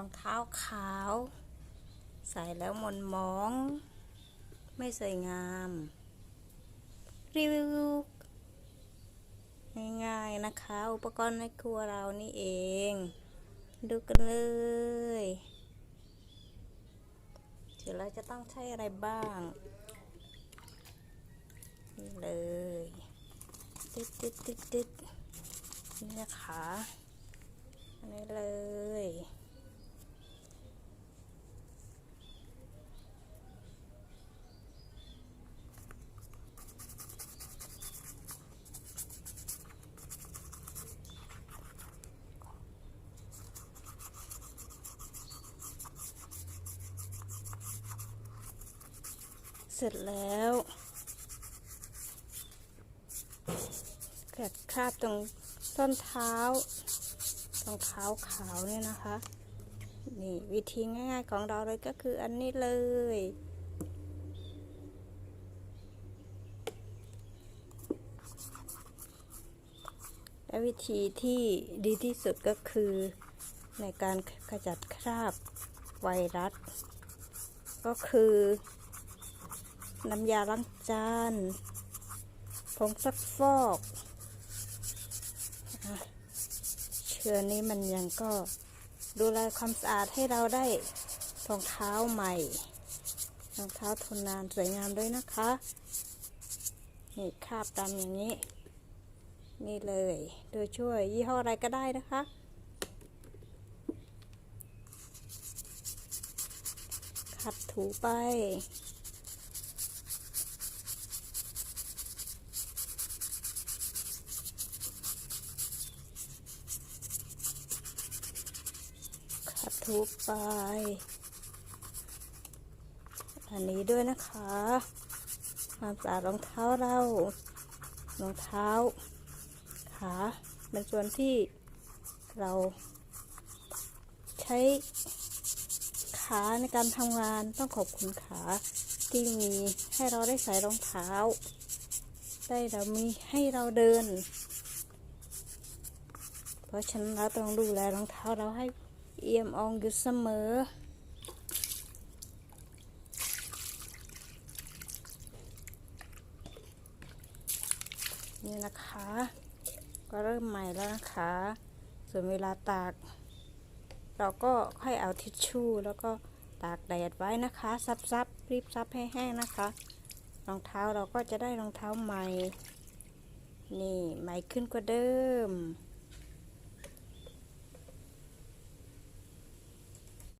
องเท้าขาว ใส่แล้วมนมอง ไม่สวยงาม รีวิวง่ายๆนะคะ อุปกรณ์ในครัวเรานี่เอง ดูกันเลยเดี๋ยวเราจะต้องใช้อะไรบ้าง นี่เลย ติดติดติดติดนี่นะคะอันนี้เลย เสร็จแล้วแกะคราบตรงส้นเท้า ตรงเท้าขาวเนี่ยนะคะ นี่วิธีง่ายๆของเราเลยก็คืออันนี้เลยและวิธีที่ดีที่สุดก็คือในการขจัดคราบไวรัส ก็คือ น้ำยาล้างจานผงซักฟอกเชื้อนี้มันยังก็ดูแลความสะอาดให้เราได้รองเท้าใหม่รองเท้าทนนานสวยงามด้วยนะคะนี่คาบตามอย่างนี้ นี่เลยโดยช่วยยี่ห้ออะไรก็ได้นะคะขัดถูไป ขัดถูไป อันนี้ด้วยนะคะความสะอาดรองเท้าเรา รองเท้าขาเป็นส่วนที่เราใช้ขาในการทำงานต้องขอบคุณขาที่มีให้เราได้ใส่รองเท้า ได้เรามีให้เราเดิน เพราะฉะนั้นเราต้องดูแลรองเท้าเราให้ เอี่ยมอองอยู่เสมอ นี่นะคะ ก็เริ่มใหม่แล้วนะคะ ส่วนเวลาตาก เราก็ค่อยเอาทิชชู่แล้วก็ตากแดดไว้นะคะ ซับซับรีบซับให้แห้งนะคะ รองเท้าเราก็จะได้รองเท้าใหม่ นี่ใหม่ขึ้นกว่าเดิม